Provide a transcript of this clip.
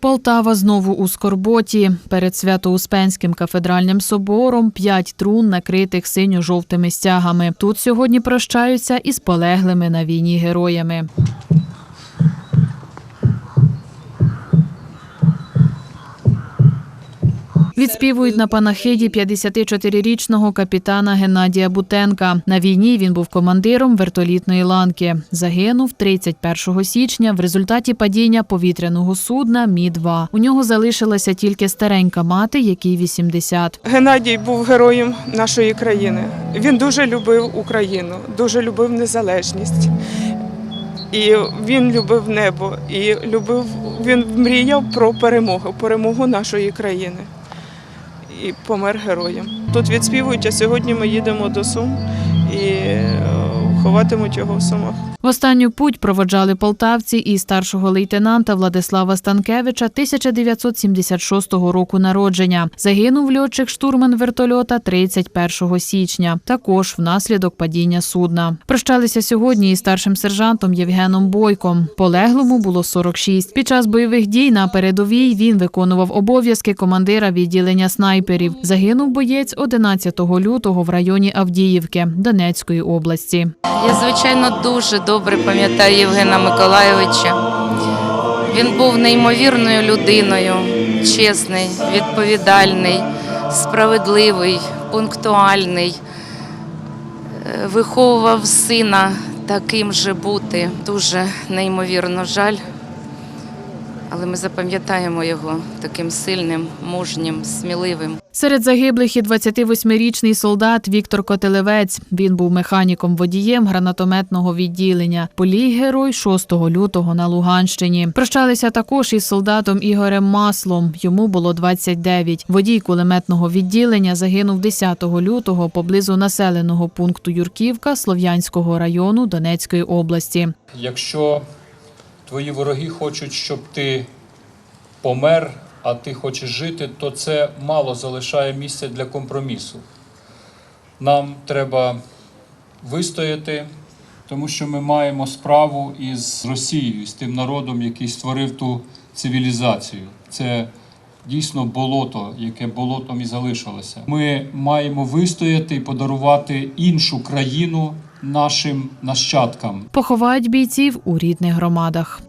Полтава знову у Скорботі. Перед Свято-Успенським кафедральним собором п'ять трун, накритих синьо-жовтими стягами. Тут сьогодні прощаються із полеглими на війні героями. Відспівують на панахиді 54-річного капітана Геннадія Бутенка. На війні він був командиром вертолітної ланки. Загинув 31 січня в результаті падіння повітряного судна Мі-2. У нього залишилася тільки старенька мати, якій 80. Геннадій був героєм нашої країни. Він дуже любив Україну, дуже любив незалежність. І він любив небо, і любив, він мріяв про перемогу, перемогу нашої країни. І помер героєм. Тут відспівують, а сьогодні ми їдемо до Сум і е, ховатимуть його в Сумах. В останню путь проводжали полтавці і старшого лейтенанта Владислава Станкевича 1976 року народження. Загинув льотчик штурман вертольота 31 січня, також внаслідок падіння судна. Прощалися сьогодні із старшим сержантом Євгеном Бойком. Полеглому було 46. Під час бойових дій на передовій він виконував обов'язки командира відділення снайперів. Загинув боєць 11 лютого в районі Авдіївки Донецької області. Я, звичайно, дуже добре пам'ятаю Євгена Миколайовича. Він був неймовірною людиною, чесний, відповідальний, справедливий, пунктуальний. Е, Виховував сина таким же бути. Дуже неймовірно жаль. Але ми запам'ятаємо його таким сильним, мужнім, сміливим. Серед загиблих і 28-річний солдат Віктор Котелевець. Він був механіком водієм гранатометного відділення. Поліг герой 6 лютого на Луганщині. Прощалися також із солдатом Ігорем Маслом. Йому було 29. Водій кулеметного відділення загинув 10 лютого поблизу населеного пункту Юрківка Слов'янського району Донецької області. Якщо твої вороги хочуть, щоб ти помер, а ти хочеш жити, то це мало залишає місця для компромісу. Нам треба вистояти, тому що ми маємо справу із Росією, з тим народом, який створив ту цивілізацію. Це дійсно болото, яке болотом і залишилося. Ми маємо вистояти і подарувати іншу країну нашим нащадкам. Поховають бійців у рідних громадах.